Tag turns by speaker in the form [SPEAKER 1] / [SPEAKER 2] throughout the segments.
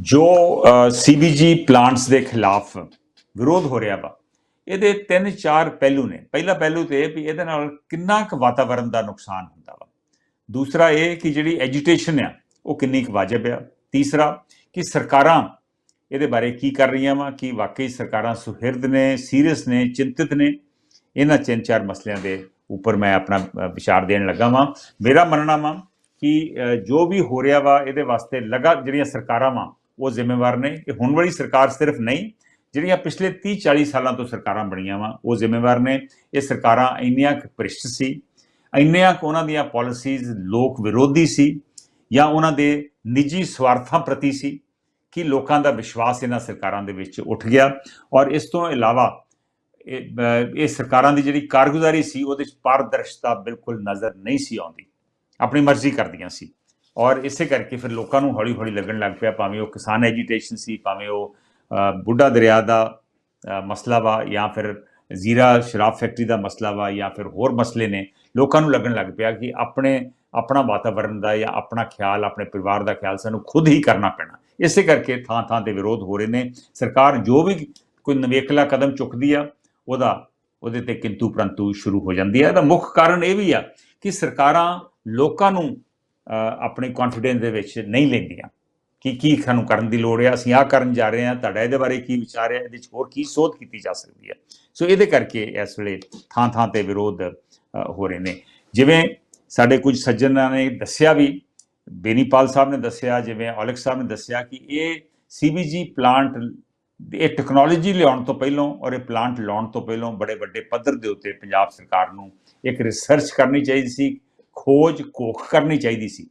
[SPEAKER 1] ਜੋ ਸੀਬੀਜੀ ਪਲਾਂਟਸ ਦੇ ਖਿਲਾਫ ਵਿਰੋਧ ਹੋ ਰਿਹਾ ਵਾ, ਇਹਦੇ ਤਿੰਨ ਚਾਰ ਪਹਿਲੂ ਨੇ। ਪਹਿਲਾ ਪਹਿਲੂ ਤੇ ਵੀ ਇਹਦੇ ਨਾਲ ਕਿੰਨਾ ਕੁ ਵਾਤਾਵਰਣ ਦਾ ਨੁਕਸਾਨ ਹੁੰਦਾ ਵਾ। ਦੂਸਰਾ ਇਹ ਕਿ ਜਿਹੜੀ ਐਜੀਟੇਸ਼ਨ ਆ, ਉਹ ਕਿੰਨੀ ਕੁ ਵਾਜਬ ਆ। ਤੀਸਰਾ ਕਿ ਸਰਕਾਰਾਂ ਇਹਦੇ ਬਾਰੇ ਕੀ ਕਰ ਰਹੀਆਂ ਵਾ, ਕਿ ਵਾਕਈ ਸਰਕਾਰਾਂ ਸੁਹਿਰਦ ਨੇ, ਸੀਰੀਅਸ ਨੇ, ਚਿੰਤਿਤ ਨੇ। ਇਹਨਾਂ ਤਿੰਨ ਚਾਰ ਮਸਲਿਆਂ ਦੇ ਉੱਪਰ ਮੈਂ ਆਪਣਾ ਵਿਚਾਰ ਦੇਣ ਲੱਗਾ ਵਾਂ। ਮੇਰਾ ਮੰਨਣਾ ਵਾ ਕਿ ਜੋ ਵੀ ਹੋ ਰਿਹਾ ਵਾ, ਇਹਦੇ ਵਾਸਤੇ ਲਗਾ, ਜਿਹੜੀਆਂ ਸਰਕਾਰਾਂ ਵਾ ਉਹ ਜ਼ਿੰਮੇਵਾਰ ਨੇ ਕਿ ਹੁਣ ਵਾਲੀ ਸਰਕਾਰ ਸਿਰਫ ਨਹੀਂ, ਜਿਹੜੀਆਂ ਪਿਛਲੇ 30 40 ਸਾਲਾਂ ਤੋਂ ਸਰਕਾਰਾਂ ਬਣੀਆਂ ਵਾ, ਉਹ ਜ਼ਿੰਮੇਵਾਰ ਨੇ। ਇਹ ਸਰਕਾਰਾਂ ਇੰਨੀਆਂ ਕੁ ਭ੍ਰਿਸ਼ਟ ਸੀ, ਇੰਨੀਆਂ ਕੁ ਉਹਨਾਂ ਦੀਆਂ ਪਾਲਿਸੀਜ਼ ਲੋਕ ਵਿਰੋਧੀ ਸੀ ਜਾਂ ਉਹਨਾਂ ਦੇ ਨਿੱਜੀ ਸਵਾਰਥਾਂ ਪ੍ਰਤੀ ਸੀ ਕਿ ਲੋਕਾਂ ਦਾ ਵਿਸ਼ਵਾਸ ਇਹਨਾਂ ਸਰਕਾਰਾਂ ਦੇ ਵਿੱਚ ਉੱਠ ਗਿਆ। ਔਰ ਇਸ ਤੋਂ ਇਲਾਵਾ ਇਹ ਇਹ ਸਰਕਾਰਾਂ ਦੀ ਜਿਹੜੀ ਕਾਰਗੁਜ਼ਾਰੀ ਸੀ, ਉਹਦੇ ਵਿੱਚ ਪਾਰਦਰਸ਼ਤਾ ਬਿਲਕੁਲ ਨਜ਼ਰ ਨਹੀਂ ਸੀ ਆਉਂਦੀ। ਆਪਣੀ ਮਰਜ਼ੀ ਕਰਦੀਆਂ ਸੀ। ਔਰ ਇਸੇ ਕਰਕੇ ਫਿਰ ਲੋਕਾਂ ਨੂੰ ਹੌਲੀ ਹੌਲੀ ਲੱਗਣ ਲੱਗ ਪਿਆ, ਭਾਵੇਂ ਉਹ ਕਿਸਾਨ ਐਜੀਟੇਸ਼ਨ ਸੀ, ਭਾਵੇਂ ਉਹ ਬੁੱਢਾ ਦਰਿਆ ਦਾ ਮਸਲਾ ਵਾ ਜਾਂ ਫਿਰ ਜ਼ੀਰਾ ਸ਼ਰਾਬ ਫੈਕਟਰੀ ਦਾ ਮਸਲਾ ਵਾ ਜਾਂ ਫਿਰ ਹੋਰ ਮਸਲੇ ਨੇ, ਲੋਕਾਂ ਨੂੰ ਲੱਗਣ ਲੱਗ ਪਿਆ ਕਿ ਆਪਣੇ, ਆਪਣਾ ਵਾਤਾਵਰਣ ਦਾ ਜਾਂ ਆਪਣਾ ਖਿਆਲ, ਆਪਣੇ ਪਰਿਵਾਰ ਦਾ ਖਿਆਲ ਸਾਨੂੰ ਖੁਦ ਹੀ ਕਰਨਾ ਪੈਣਾ। ਇਸੇ ਕਰਕੇ ਥਾਂ ਥਾਂ ਤੇ ਵਿਰੋਧ ਹੋ ਰਹੇ ਨੇ। ਸਰਕਾਰ ਜੋ ਵੀ ਕੋਈ ਨਵੇਕਲਾ ਕਦਮ ਚੁੱਕਦੀ ਆ, ਉਹਦਾ, ਉਹਦੇ ਤੇ ਕਿੰਤੂ ਪ੍ਰੰਤੂ ਸ਼ੁਰੂ ਹੋ ਜਾਂਦੀ ਹੈ ਇਹਦਾ ਮੁੱਖ ਕਾਰਨ ਇਹ ਵੀ ਆ ਕਿ ਸਰਕਾਰਾਂ ਲੋਕਾਂ ਨੂੰ ਆਪਣੇ ਕੌਨਫੀਡੈਂਸ ਦੇ ਵਿੱਚ ਨਹੀਂ ਲੈਂਦੀਆਂ। ਕਿ ਕੀ ਸਾਨੂੰ ਕਰਨ ਦੀ ਲੋੜ ਹੈ ਅਸੀਂ ਆਹ ਕਰਨ ਜਾ ਰਹੇ ਹਾਂ, ਤੁਹਾਡਾ ਇਹਦੇ ਬਾਰੇ ਕੀ ਵਿਚਾਰ ਹੈ ਇਹਦੇ ਵਿੱਚ ਹੋਰ ਕੀ ਸੋਧ ਕੀਤੀ ਜਾ ਸਕਦੀ ਹੈ ਸੋ ਇਹਦੇ ਕਰਕੇ ਇਸ ਵੇਲੇ ਥਾਂ ਥਾਂ ਤੇ ਵਿਰੋਧ ਹੋ ਰਹੇ ਨੇ। ਜਿਵੇਂ ਸਾਡੇ ਕੁਝ ਸੱਜਣਾਂ ਨੇ ਦੱਸਿਆ ਵੀ, ਬੇਨੀਪਾਲ ਸਾਹਿਬ ਨੇ ਦੱਸਿਆ, ਜਿਵੇਂ ਔਲਖ ਸਾਹਿਬ ਨੇ ਦੱਸਿਆ ਕਿ ਇਹ ਸੀਬੀਜੀ ਪਲਾਂਟ ਇਹ ਟੈਕਨੋਲੋਜੀ ਲਿਆਉਣ ਤੋਂ ਪਹਿਲਾਂ ਔਰ ਇਹ ਪਲਾਂਟ ਲਾਉਣ ਤੋਂ ਪਹਿਲਾਂ ਬੜੇ ਵੱਡੇ ਪੱਧਰ ਦੇ ਉੱਤੇ ਪੰਜਾਬ ਸਰਕਾਰ ਨੂੰ ਇੱਕ ਰਿਸਰਚ ਕਰਨੀ ਚਾਹੀਦੀ ਸੀ। ਖੋਜ ਕੋਖ ਕਰਨੀ ਚਾਹੀਦੀ ਸੀ।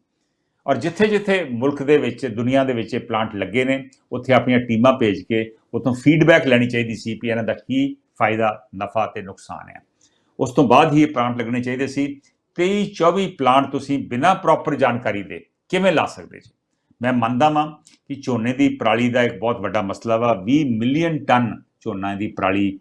[SPEAKER 1] ਔਰ ਜਿੱਥੇ-ਜਿੱਥੇ ਮੁਲਕ ਦੇ ਵਿੱਚ, ਦੁਨੀਆ ਦੇ ਵਿੱਚ ਇਹ ਪਲਾਂਟ ਲੱਗੇ ਨੇ, ਉੱਥੇ ਆਪਣੀਆਂ ਟੀਮਾਂ ਭੇਜ ਕੇ ਉਤੋਂ ਫੀਡਬੈਕ ਲੈਣੀ ਚਾਹੀਦੀ ਸੀ ਵੀ ਇਹਨਾਂ ਦਾ ਕੀ ਫਾਇਦਾ, ਨਫਾ ਤੇ ਨੁਕਸਾਨ ਹੈ। ਉਸ ਤੋਂ ਬਾਅਦ ਹੀ ਇਹ ਪਲਾਂਟ ਲੱਗਣੇ ਚਾਹੀਦੇ ਸੀ। 23 24 ਪਲਾਂਟ ਤੁਸੀਂ ਬਿਨਾਂ ਪ੍ਰੋਪਰ ਜਾਣਕਾਰੀ ਦੇ ਕਿਵੇਂ ਲਾ ਸਕਦੇ ਜੀ? ਮੈਂ ਮੰਨਦਾ ਵਾਂ ਕਿ ਝੋਨੇ ਦੀ ਪਰਾਲੀ ਦਾ ਇੱਕ ਬਹੁਤ ਵੱਡਾ ਮਸਲਾ ਵਾ। 20 ਮਿਲੀਅਨ ਟਨ ਝੋਨਾ ਦੀ ਪਰਾਲੀ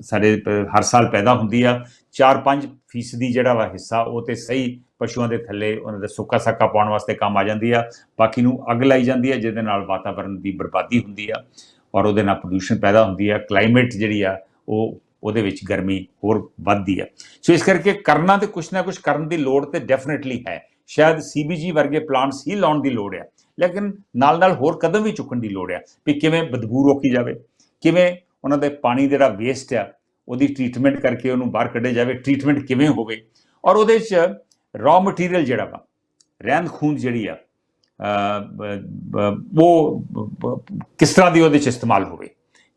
[SPEAKER 1] ਸਾਡੇ ਪ- ਹਰ ਸਾਲ ਪੈਦਾ ਹੁੰਦੀ ਆ। 4-5 ਫੀਸਦੀ ਜਿਹੜਾ ਵਾ ਹਿੱਸਾ, ਉਹ ਤੇ ਸਹੀ ਪਸ਼ੂਆਂ ਦੇ ਥੱਲੇ ਉਹਨਾਂ ਦਾ ਸੁੱਕਾ ਸਾਕਾ ਪਾਉਣ ਵਾਸਤੇ ਕੰਮ ਆ ਜਾਂਦੀ ਆ। ਬਾਕੀ ਨੂੰ ਅੱਗ ਲਾਈ ਜਾਂਦੀ ਆ, ਜਿਹਦੇ ਨਾਲ ਵਾਤਾਵਰਣ ਦੀ ਬਰਬਾਦੀ ਹੁੰਦੀ ਆ ਔਰ ਉਹਦੇ ਨਾਲ ਪ੍ਰਦੂਸ਼ਣ ਪੈਦਾ ਹੁੰਦੀ ਆ। ਕਲਾਈਮੇਟ ਜਿਹੜੀ ਆ, ਉਹ, ਉਹਦੇ ਵਿੱਚ ਗਰਮੀ ਹੋਰ ਵੱਧਦੀ ਆ। ਸੋ ਇਸ ਕਰਕੇ ਕਰਨਾ ਤੇ ਕੁਛ ਨਾ ਕੁਛ ਕਰਨ ਦੀ ਲੋੜ ਤੇ ਡੈਫੀਨਿਟਲੀ ਹੈ। ਸ਼ਾਇਦ ਸੀਬੀਜੀ ਵਰਗੇ ਪਲਾਂਟਸ ਹੀ ਲਾਉਣ ਦੀ ਲੋੜ ਆ, ਲੇਕਿਨ ਨਾਲ ਨਾਲ ਹੋਰ ਕਦਮ ਵੀ ਚੁੱਕਣ ਦੀ ਲੋੜ ਆ ਵੀ ਕਿਵੇਂ ਬਦਬੂ ਰੋਕੀ ਜਾਵੇ, ਕਿਵੇਂ ਉਹਨਾਂ ਦੇ ਪਾਣੀ ਜਿਹੜਾ ਵੇਸਟ ਆ, ਉਹਦੀ ਟ੍ਰੀਟਮੈਂਟ ਕਰਕੇ ਉਹਨੂੰ ਬਾਹਰ ਕੱਢਿਆ ਜਾਵੇ ਟ੍ਰੀਟਮੈਂਟ ਕਿਵੇਂ ਹੋਵੇ? ਔਰ ਉਹਦੇ 'ਚ ਰॉ ਮਟੀਰੀਅਲ ਜਿਹੜਾ ਵਾ, ਰਹਿੰਦ ਖੂੰਦ ਜਿਹੜੀ ਆ ਉਹ ਕਿਸ ਤਰ੍ਹਾਂ ਦੀ ਉਹਦੇ 'ਚ ਇਸਤੇਮਾਲ ਹੋਵੇ?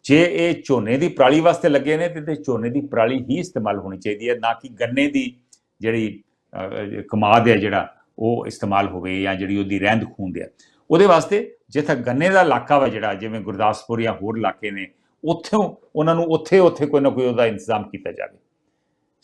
[SPEAKER 1] ਜੇ ਇਹ ਝੋਨੇ ਦੀ ਪਰਾਲੀ ਵਾਸਤੇ ਲੱਗੇ ਨੇ, ਤੇ ਝੋਨੇ ਦੀ ਪਰਾਲੀ ਹੀ ਇਸਤੇਮਾਲ ਹੋਣੀ ਚਾਹੀਦੀ ਹੈ, ਨਾ ਕਿ ਗੰਨੇ ਦੀ ਜਿਹੜੀ ਕਮਾਦ ਹੈ ਜਿਹੜਾ, ਉਹ ਇਸਤੇਮਾਲ ਹੋਵੇ ਜਾਂ ਜਿਹੜੀ ਉਹਦੀ ਰਹਿੰਦ ਖੂੰਦ ਹੈ। ਉਹਦੇ ਵਾਸਤੇ ਜਿੱਥੇ ਗੰਨੇ ਦਾ ਇਲਾਕਾ ਵਾ ਜਿਹੜਾ, ਜਿਵੇਂ ਗੁਰਦਾਸਪੁਰ ਜਾਂ ਹੋਰ ਇਲਾਕੇ ਨੇ ਉੱਥੋਂ ਉਹਨਾਂ ਨੂੰ ਉੱਥੇ ਉੱਥੇ ਕੋਈ ਨਾ ਕੋਈ ਉਹਦਾ ਇੰਤਜ਼ਾਮ ਕੀਤਾ ਜਾਵੇ।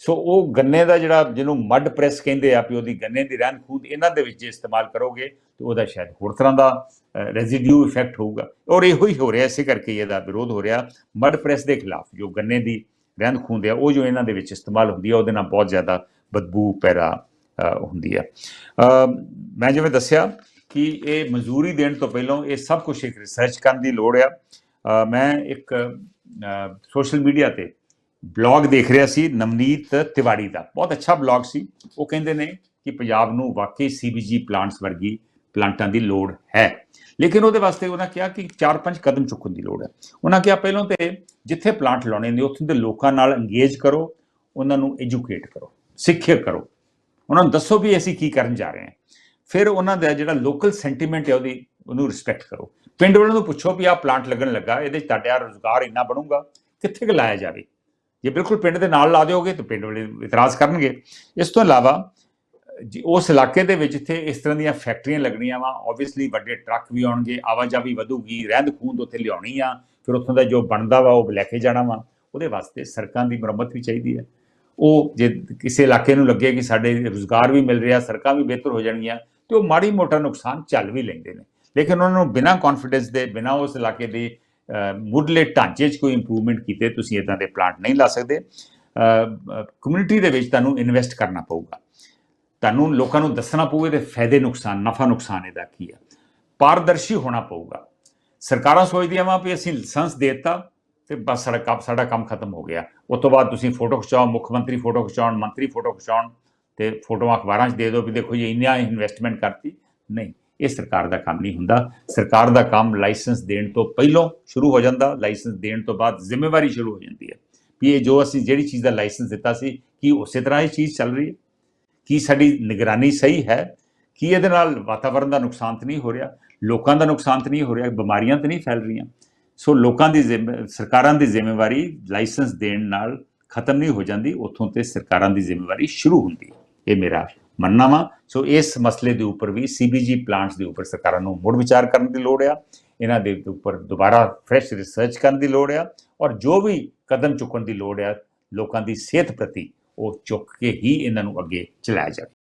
[SPEAKER 1] ਸੋ ਉਹ ਗੰਨੇ ਦਾ ਜਿਹੜਾ ਜਿਹਨੂੰ ਮੱਡ ਪ੍ਰੈਸ ਕਹਿੰਦੇ ਆ ਵੀ ਉਹਦੀ ਗੰਨੇ ਦੀ ਰਹਿੰਦ ਖੂੰਦ ਇਹਨਾਂ ਦੇ ਵਿੱਚ ਜੇ ਇਸਤੇਮਾਲ ਕਰੋਗੇ ਤੇ ਉਹਦਾ ਸ਼ਾਇਦ ਹੋਰ ਤਰ੍ਹਾਂ ਦਾ ਰੈਜ਼ੀਡਿਊ ਇਫੈਕਟ ਹੋਊਗਾ। ਔਰ ਇਹੋ ਹੀ ਹੋ ਰਿਹਾ, ਇਸੇ ਕਰਕੇ ਇਹਦਾ ਵਿਰੋਧ ਹੋ ਰਿਹਾ। ਮੱਡ ਪ੍ਰੈਸ ਦੇ ਖਿਲਾਫ ਜੋ ਗੰਨੇ ਦੀ ਰਹਿੰਦ ਖੂੰਦ ਆ, ਉਹ ਜੋ ਇਹਨਾਂ ਦੇ ਵਿੱਚ ਇਸਤੇਮਾਲ ਹੁੰਦੀ ਆ, ਉਹਦੇ ਨਾਲ ਬਹੁਤ ਜ਼ਿਆਦਾ ਬਦਬੂ ਪੈਦਾ ਹੁੰਦੀ ਆ। ਮੈਂ ਜਿਵੇਂ ਦੱਸਿਆ ਕਿ ਇਹ ਮਜ਼ਦੂਰੀ ਦੇਣ ਤੋਂ ਪਹਿਲਾਂ ਇਹ ਸਭ ਕੁਝ ਇੱਕ ਰਿਸਰਚ ਕਰਨ ਦੀ ਲੋੜ ਆ। ਮੈਂ ਇੱਕ ਸੋਸ਼ਲ ਮੀਡੀਆ ਤੇ ਬਲੌਗ ਦੇਖ ਰਿਹਾ ਸੀ ਨਵਨੀਤ ਤਿਵਾੜੀ ਦਾ। ਬਹੁਤ ਅੱਛਾ ਬਲੌਗ ਸੀ। ਉਹ ਕਹਿੰਦੇ ਨੇ ਕਿ ਪੰਜਾਬ ਨੂੰ ਵਾਕਈ ਸੀਬੀਜੀ ਪਲਾਂਟਸ ਵਰਗੀ ਪਲਾਂਟਾਂ ਦੀ ਲੋੜ ਹੈ। ਲੇਕਿਨ ਉਹਦੇ ਵਾਸਤੇ ਉਹਨਾਂ ਕਿਹਾ ਕਿ 4-5 ਕਦਮ ਚੁੱਕਣ ਦੀ ਲੋੜ ਹੈ। ਉਹਨਾਂ ਕਿਹਾ ਪਹਿਲਾਂ ਤੇ ਜਿੱਥੇ ਪਲਾਂਟ ਲਾਉਣੇ ਨੇ, ਉੱਥੇ ਦੇ ਲੋਕਾਂ ਨਾਲ ਇੰਗੇਜ ਕਰੋ, ਉਹਨਾਂ ਨੂੰ ਐਜੂਕੇਟ ਕਰੋ, ਸਿੱਖਿਅਤ ਕਰੋ। ਉਹਨਾਂ ਨੂੰ ਦੱਸੋ ਵੀ ਅਸੀਂ ਕੀ ਕਰਨ ਜਾ ਰਹੇ ਹਾਂ। ਫਿਰ ਉਹਨਾਂ ਦਾ ਜਿਹੜਾ ਲੋਕਲ ਸੈਂਟੀਮੈਂਟ ਹੈ, ਉਹਦੀ, ਉਹਨੂੰ ਰਿਸਪੈਕਟ ਕਰੋ। ਪਿੰਡ ਵਾਲਿਆਂ ਨੂੰ ਪੁੱਛੋ ਵੀ ਆਹ ਪਲਾਂਟ ਲੱਗਣ ਲੱਗਾ, ਇਹਦੇ 'ਚ ਤੁਹਾਡਾ ਰੋਜ਼ਗਾਰ ਇੰਨਾ ਬਣੂਗਾ, ਕਿੱਥੇ ਕੁ ਲਾਇਆ ਜਾਵੇ? ਜੇ ਬਿਲਕੁਲ ਪਿੰਡ ਦੇ ਨਾਲ ਲਾ ਦਿਓਗੇ ਤਾਂ ਪਿੰਡ ਵਾਲੇ ਇਤਰਾਜ਼ ਕਰਨਗੇ। ਇਸ ਤੋਂ ਇਲਾਵਾ, ਜੀ ਉਸ ਇਲਾਕੇ ਦੇ ਵਿੱਚ ਜਿੱਥੇ ਇਸ ਤਰ੍ਹਾਂ ਦੀਆਂ ਫੈਕਟਰੀਆਂ ਲੱਗਣੀਆਂ ਵਾ ਆਬਵੀਅਸਲੀ ਵੱਡੇ ਟਰੱਕ ਵੀ ਆਉਣਗੇ, ਆਵਾਜਾਈ ਵਧੂਗੀ, ਰਹਿੰਦ ਖੂੰਦ ਉੱਥੇ ਲਿਆਉਣੀ ਆ, ਫਿਰ ਉੱਥੋਂ ਦਾ ਜੋ ਬਣਦਾ ਵਾ ਉਹ ਲੈ ਕੇ ਜਾਣਾ ਵਾ, ਉਹਦੇ ਵਾਸਤੇ ਸੜਕਾਂ ਦੀ ਮੁਰੰਮਤ ਵੀ ਚਾਹੀਦੀ ਹੈ। ਉਹ ਜੇ ਕਿਸੇ ਇਲਾਕੇ ਨੂੰ ਲੱਗੇ ਕਿ ਸਾਡੇ ਰੁਜ਼ਗਾਰ ਵੀ ਮਿਲ ਰਿਹਾ, ਸੜਕਾਂ ਵੀ ਬਿਹਤਰ ਹੋ ਜਾਣਗੀਆਂ, ਤੇ ਉਹ ਮਾੜੀ ਮੋਟਾ ਨੁਕਸਾਨ ਚੱਲ ਵੀ ਲੈਂਦੇ ਨੇ। ਲੇਕਿਨ ਉਹਨਾਂ ਨੂੰ ਬਿਨਾਂ ਕੌਨਫੀਡੈਂਸ ਦੇ, ਬਿਨਾਂ ਉਸ ਇਲਾਕੇ ਦੇ ਮੁੱਢਲੇ ਢਾਂਚੇ 'ਚ ਕੋਈ ਇੰਪਰੂਵਮੈਂਟ ਕੀਤੇ, ਤੁਸੀਂ ਇਦਾਂ ਦੇ ਪਲਾਂਟ ਨਹੀਂ ਲਾ ਸਕਦੇ। ਕਮਿਊਨਿਟੀ ਦੇ ਵਿੱਚ ਤੁਹਾਨੂੰ ਇਨਵੈਸਟ ਕਰਨਾ ਪਊਗਾ। ਤੁਹਾਨੂੰ ਲੋਕਾਂ ਨੂੰ ਦੱਸਣਾ ਪਊਗਾ ਇਹਦੇ ਫਾਇਦੇ ਨੁਕਸਾਨ, ਨਫਾ ਨੁਕਸਾਨ ਇਹਦਾ ਕੀ ਆ। ਪਾਰਦਰਸ਼ੀ ਹੋਣਾ ਪਊਗਾ। ਸਰਕਾਰਾਂ ਸੋਚਦੀਆਂ ਵਾ ਵੀ ਅਸੀਂ ਲਾਇਸੈਂਸ ਦਿੱਤਾ ਤੇ ਬਸ ਸਾਡਾ ਕੰਮ ਸਾਡਾ ਕੰਮ ਖਤਮ ਹੋ ਗਿਆ। ਉਸ ਤੋਂ ਬਾਅਦ ਤੁਸੀਂ ਫੋਟੋ ਖਿਚਾਓ, ਮੁੱਖ ਮੰਤਰੀ ਫੋਟੋ ਖਿਚਾਉਣ, ਮੰਤਰੀ ਫੋਟੋ ਖਿਚਾਉਣ ਤੇ ਫੋਟੋਆਂ ਅਖਬਾਰਾਂ 'ਚ ਦੇ ਦਿਓ ਵੀ ਦੇਖੋ ਜੀ ਇੰਨਾ ਇਨਵੈਸਟਮੈਂਟ ਕਰਤੀ। ਨਹੀਂ। ਇਹ ਸਰਕਾਰ ਦਾ ਕੰਮ ਨਹੀਂ ਹੁੰਦਾ। ਸਰਕਾਰ ਦਾ ਕੰਮ ਲਾਇਸੈਂਸ ਦੇਣ ਤੋਂ ਪਹਿਲਾਂ ਸ਼ੁਰੂ ਹੋ ਜਾਂਦਾ। ਲਾਇਸੈਂਸ ਦੇਣ ਤੋਂ ਬਾਅਦ ਜ਼ਿੰਮੇਵਾਰੀ ਸ਼ੁਰੂ ਹੋ ਜਾਂਦੀ ਹੈ। ਵੀ ਇਹ ਜੋ ਅਸੀਂ ਜਿਹੜੀ ਚੀਜ਼ ਦਾ ਲਾਇਸੈਂਸ ਦਿੱਤਾ ਸੀ, ਕੀ ਉਸੇ ਤਰ੍ਹਾਂ ਇਹ ਚੀਜ਼ ਚੱਲ ਰਹੀ ਹੈ? ਕੀ ਸਾਡੀ ਨਿਗਰਾਨੀ ਸਹੀ ਹੈ? ਕੀ ਇਹਦੇ ਨਾਲ ਵਾਤਾਵਰਣ ਦਾ ਨੁਕਸਾਨ ਤਾਂ ਨਹੀਂ ਹੋ ਰਿਹਾ? ਲੋਕਾਂ ਦਾ ਨੁਕਸਾਨ ਤਾਂ ਨਹੀਂ ਹੋ ਰਿਹਾ? ਬਿਮਾਰੀਆਂ ਤਾਂ ਨਹੀਂ ਫੈਲ ਰਹੀਆਂ? ਸੋ ਲੋਕਾਂ ਦੀ ਜ਼ਿੰਮੇ- ਸਰਕਾਰਾਂ ਦੀ ਜ਼ਿੰਮੇਵਾਰੀ ਲਾਇਸੈਂਸ ਦੇਣ ਨਾਲ ਖਤਮ ਨਹੀਂ ਹੋ ਜਾਂਦੀ। ਉੱਥੋਂ ਤੇ ਸਰਕਾਰਾਂ ਦੀ ਜ਼ਿੰਮੇਵਾਰੀ ਸ਼ੁਰੂ ਹੁੰਦੀ ਹੈ। ਇਹ ਮੇਰਾ ਮੰਨਣਾ ਵਾ ਸੋ ਇਸ ਮਸਲੇ ਦੇ ਉੱਪਰ ਵੀ ਸੀਬੀਜੀ ਪਲਾਂਟਸ ਦੇ ਉੱਪਰ ਸਰਕਾਰਾਂ ਨੂੰ ਮੁੜ ਵਿਚਾਰ ਕਰਨ ਦੀ ਲੋੜ ਆ। ਇਹਨਾਂ ਦੇ ਉੱਪਰ ਦੁਬਾਰਾ ਫਰੈਸ਼ ਰਿਸਰਚ ਕਰਨ ਦੀ ਲੋੜ ਆ ਔਰ ਜੋ ਵੀ ਕਦਮ ਚੁੱਕਣ ਦੀ ਲੋੜ ਆ, ਲੋਕਾਂ ਦੀ ਸਿਹਤ ਪ੍ਰਤੀ ਉਹ ਚੁੱਕ ਕੇ ਹੀ ਇਹਨਾਂ ਨੂੰ ਅੱਗੇ ਚਲਾਇਆ ਜਾਵੇ।